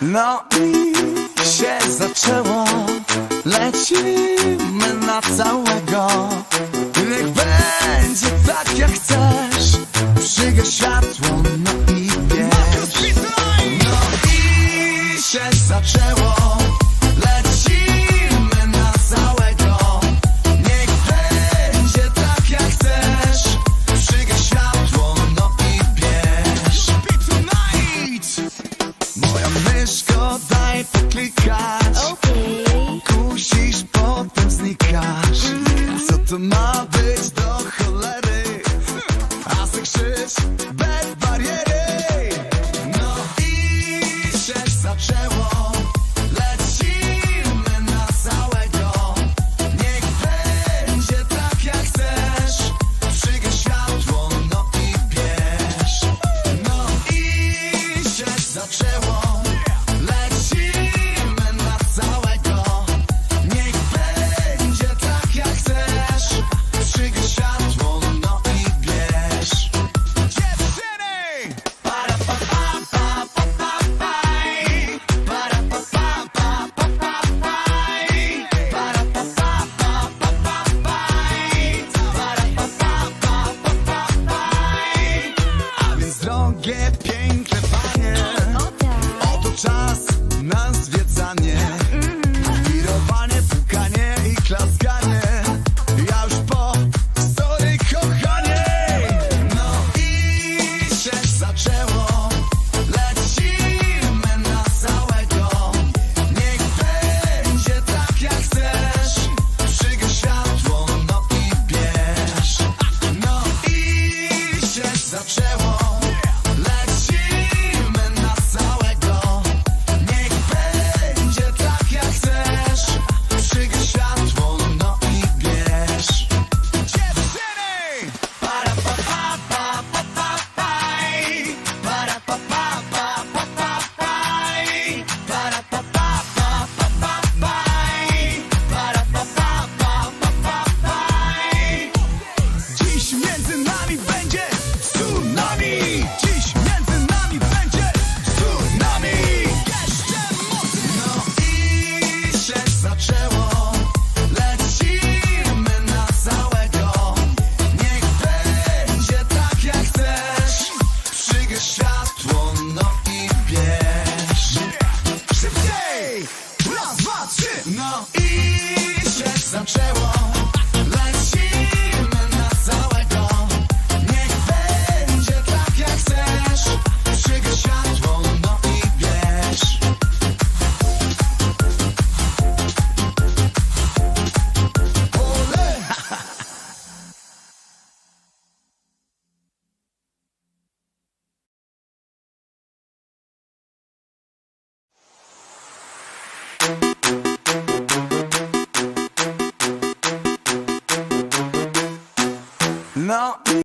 No i się zaczęło, lecimy na całego. Niech będzie tak jak chcesz, przygaś światło, no i wiesz. No i się zaczęło. grać okay. Kusisz, potem znikasz Co to ma być do cholery? A se krzyż bez bariery No i się zaczęło Drzewo out.